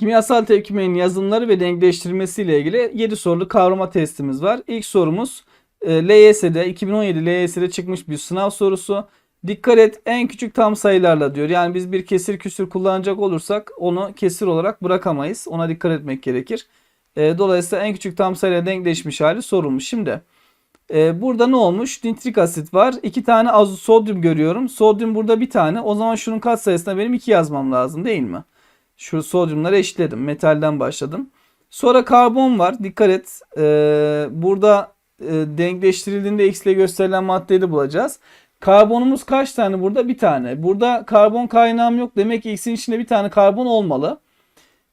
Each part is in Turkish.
Kimyasal tepkimenin yazılımları ve denkleştirilmesi ile ilgili 7 sorulu kavrama testimiz var. İlk sorumuz e, LYS'de 2017 LYS'de çıkmış bir sınav sorusu. Dikkat et en küçük tam sayılarla diyor. Yani biz bir kesir küsür kullanacak olursak onu kesir olarak bırakamayız. Ona dikkat etmek gerekir. E, dolayısıyla en küçük tam sayıyla denkleşmiş hali sorulmuş. Şimdi e, burada ne olmuş? Nitrik asit var. İki tane az sodyum görüyorum. Sodyum burada bir tane. O zaman şunun katsayısına benim iki yazmam lazım değil mi? Şu sodyumları eşitledim. Metalden başladım. Sonra karbon var. Dikkat et. Ee, burada e, denkleştirildiğinde x ile gösterilen maddeyi de bulacağız. Karbonumuz kaç tane burada? Bir tane. Burada karbon kaynağım yok. Demek ki x'in içinde bir tane karbon olmalı.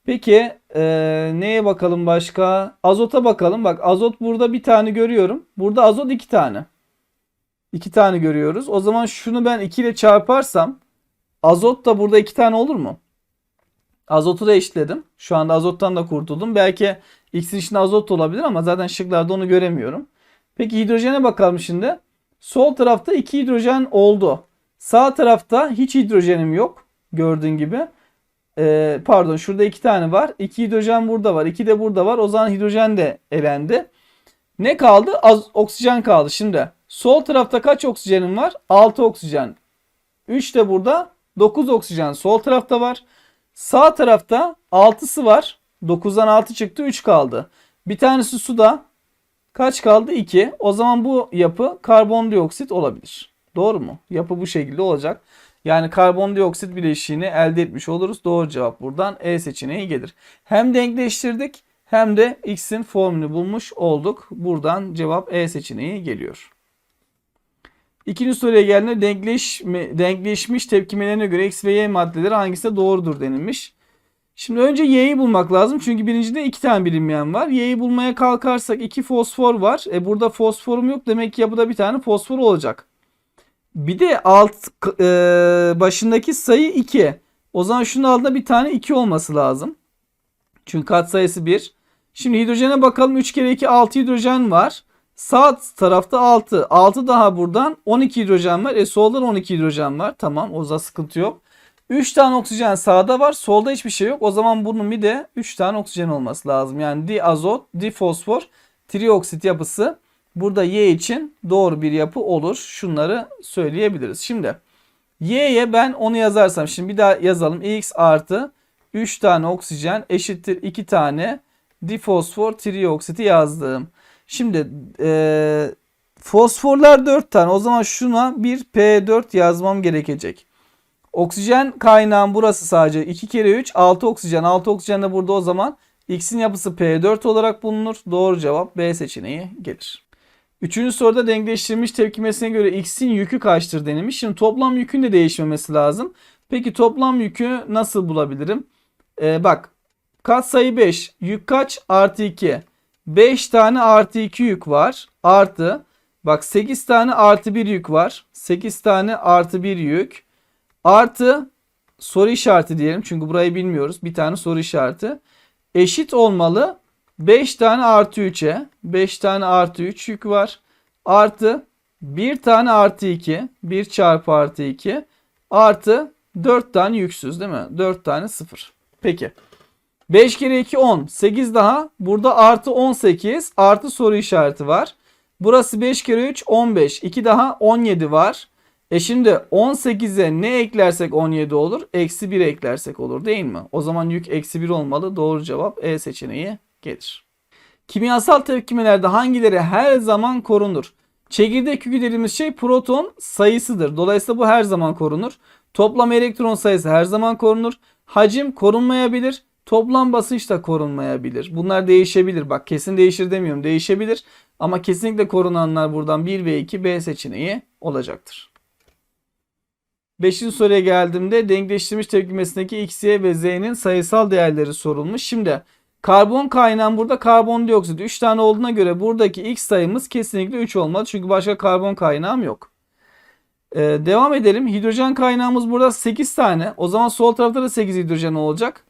Peki e, neye bakalım başka? Azota bakalım. Bak azot burada bir tane görüyorum. Burada azot iki tane. İki tane görüyoruz. O zaman şunu ben 2 ile çarparsam azot da burada iki tane olur mu? Azotu da eşitledim. Şu anda azottan da kurtuldum. Belki X'in içinde azot olabilir ama zaten şıklarda onu göremiyorum. Peki hidrojene bakalım şimdi. Sol tarafta 2 hidrojen oldu. Sağ tarafta hiç hidrojenim yok. Gördüğün gibi. Ee, pardon şurada 2 tane var. 2 hidrojen burada var. 2 de burada var. O zaman hidrojen de elendi. Ne kaldı? Az oksijen kaldı. Şimdi sol tarafta kaç oksijenim var? 6 oksijen. 3 de burada. 9 oksijen sol tarafta var. Sağ tarafta 6'sı var. 9'dan 6 çıktı 3 kaldı. Bir tanesi suda. Kaç kaldı? 2. O zaman bu yapı karbondioksit olabilir. Doğru mu? Yapı bu şekilde olacak. Yani karbondioksit bileşiğini elde etmiş oluruz. Doğru cevap buradan E seçeneği gelir. Hem denkleştirdik hem de X'in formülünü bulmuş olduk. Buradan cevap E seçeneği geliyor. İkinci soruya geldiğinde denkleşme, denkleşmiş tepkimelerine göre X ve Y maddeleri hangisi doğrudur denilmiş. Şimdi önce Y'yi bulmak lazım. Çünkü birincide iki tane bilinmeyen var. Y'yi bulmaya kalkarsak iki fosfor var. E burada fosforum yok. Demek ki yapıda bir tane fosfor olacak. Bir de alt e, başındaki sayı 2. O zaman şunun altında bir tane 2 olması lazım. Çünkü katsayısı 1. Şimdi hidrojene bakalım. 3 kere 2 6 hidrojen var. Sağ tarafta 6. 6 daha buradan 12 hidrojen var. E solda da 12 hidrojen var. Tamam o zaman sıkıntı yok. 3 tane oksijen sağda var. Solda hiçbir şey yok. O zaman bunun bir de 3 tane oksijen olması lazım. Yani diazot, difosfor, trioksit yapısı burada Y için doğru bir yapı olur. Şunları söyleyebiliriz. Şimdi Y'ye ben onu yazarsam şimdi bir daha yazalım. X artı 3 tane oksijen eşittir 2 tane difosfor trioksiti yazdım. Şimdi e, fosforlar 4 tane. O zaman şuna bir P4 yazmam gerekecek. Oksijen kaynağım burası sadece 2 kere 3 6 oksijen. 6 oksijen de burada o zaman X'in yapısı P4 olarak bulunur. Doğru cevap B seçeneği gelir. Üçüncü soruda denkleştirilmiş tepkimesine göre X'in yükü kaçtır denilmiş. Şimdi toplam yükün de değişmemesi lazım. Peki toplam yükü nasıl bulabilirim? Ee, bak katsayı 5. Yük kaç? Artı 2. 5 tane artı 2 yük var. Artı bak 8 tane artı 1 yük var. 8 tane artı 1 yük. Artı soru işareti diyelim. Çünkü burayı bilmiyoruz. Bir tane soru işareti. Eşit olmalı. 5 tane artı 3'e. 5 tane artı 3 yük var. Artı 1 tane artı 2. 1 çarpı artı 2. Artı 4 tane yüksüz değil mi? 4 tane 0. Peki. 5 kere 2 10. 8 daha. Burada artı 18 artı soru işareti var. Burası 5 kere 3 15. 2 daha 17 var. E şimdi 18'e ne eklersek 17 olur? Eksi 1 eklersek olur değil mi? O zaman yük eksi 1 olmalı. Doğru cevap E seçeneği gelir. Kimyasal tepkimelerde hangileri her zaman korunur? Çekirdek yükü dediğimiz şey proton sayısıdır. Dolayısıyla bu her zaman korunur. Toplam elektron sayısı her zaman korunur. Hacim korunmayabilir. Toplam basınç da korunmayabilir. Bunlar değişebilir. Bak kesin değişir demiyorum. Değişebilir. Ama kesinlikle korunanlar buradan 1 ve 2 B seçeneği olacaktır. Beşinci soruya geldiğimde denkleştirilmiş tepkimesindeki X, Y ve Z'nin sayısal değerleri sorulmuş. Şimdi karbon kaynağım burada karbondioksit 3 tane olduğuna göre buradaki X sayımız kesinlikle 3 olmalı. Çünkü başka karbon kaynağım yok. Ee, devam edelim. Hidrojen kaynağımız burada 8 tane. O zaman sol tarafta da 8 hidrojen olacak.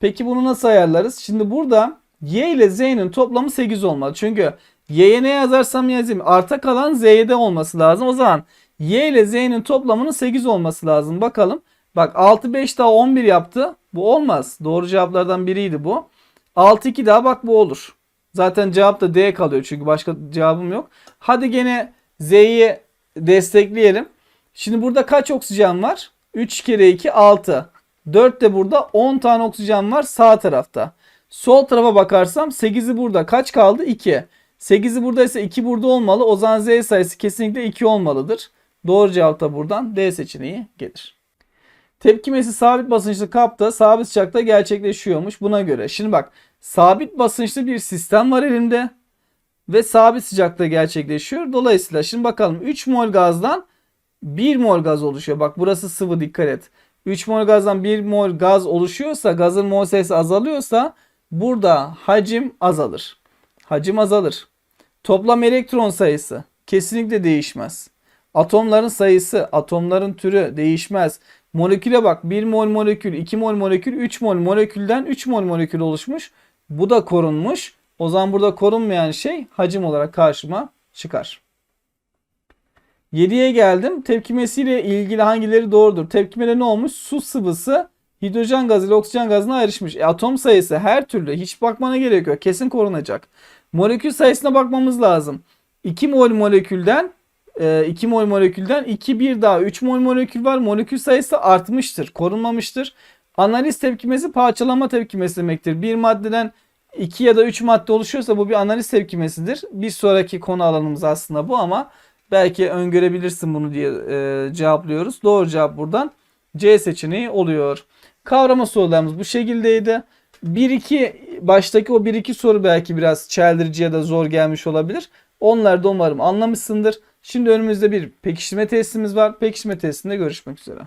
Peki bunu nasıl ayarlarız? Şimdi burada Y ile Z'nin toplamı 8 olmalı. Çünkü Y'ye ne yazarsam yazayım arta kalan Z'ye de olması lazım. O zaman Y ile Z'nin toplamının 8 olması lazım. Bakalım. Bak 6 5 daha 11 yaptı. Bu olmaz. Doğru cevaplardan biriydi bu. 6 2 daha bak bu olur. Zaten cevap da D kalıyor çünkü başka cevabım yok. Hadi gene Z'yi destekleyelim. Şimdi burada kaç oksijen var? 3 kere 2 6. 4 de burada 10 tane oksijen var sağ tarafta. Sol tarafa bakarsam 8'i burada. Kaç kaldı? 2. 8'i buradaysa 2 burada olmalı. O zaman Z sayısı kesinlikle 2 olmalıdır. Doğru cevap da buradan D seçeneği gelir. Tepkimesi sabit basınçlı kapta sabit sıcakta gerçekleşiyormuş buna göre. Şimdi bak sabit basınçlı bir sistem var elimde ve sabit sıcakta gerçekleşiyor. Dolayısıyla şimdi bakalım 3 mol gazdan 1 mol gaz oluşuyor. Bak burası sıvı dikkat et. 3 mol gazdan 1 mol gaz oluşuyorsa gazın mol sayısı azalıyorsa burada hacim azalır. Hacim azalır. Toplam elektron sayısı kesinlikle değişmez. Atomların sayısı, atomların türü değişmez. Moleküle bak 1 mol molekül, 2 mol molekül, 3 mol molekülden 3 mol molekül oluşmuş. Bu da korunmuş. O zaman burada korunmayan şey hacim olarak karşıma çıkar. 7'ye geldim. Tepkimesiyle ilgili hangileri doğrudur? Tepkimede ne olmuş? Su sıvısı hidrojen gazı ile oksijen gazına ayrışmış. E, atom sayısı her türlü hiç bakmana gerek yok. Kesin korunacak. Molekül sayısına bakmamız lazım. 2 mol molekülden 2 mol molekülden 2 bir daha 3 mol molekül var. Molekül sayısı artmıştır. Korunmamıştır. Analiz tepkimesi parçalama tepkimesi demektir. Bir maddeden 2 ya da 3 madde oluşuyorsa bu bir analiz tepkimesidir. Bir sonraki konu alanımız aslında bu ama belki öngörebilirsin bunu diye e, cevaplıyoruz. Doğru cevap buradan C seçeneği oluyor. Kavrama sorularımız bu şekildeydi. 1-2 baştaki o 1-2 soru belki biraz çeldirici ya da zor gelmiş olabilir. Onları da umarım anlamışsındır. Şimdi önümüzde bir pekiştirme testimiz var. Pekiştirme testinde görüşmek üzere.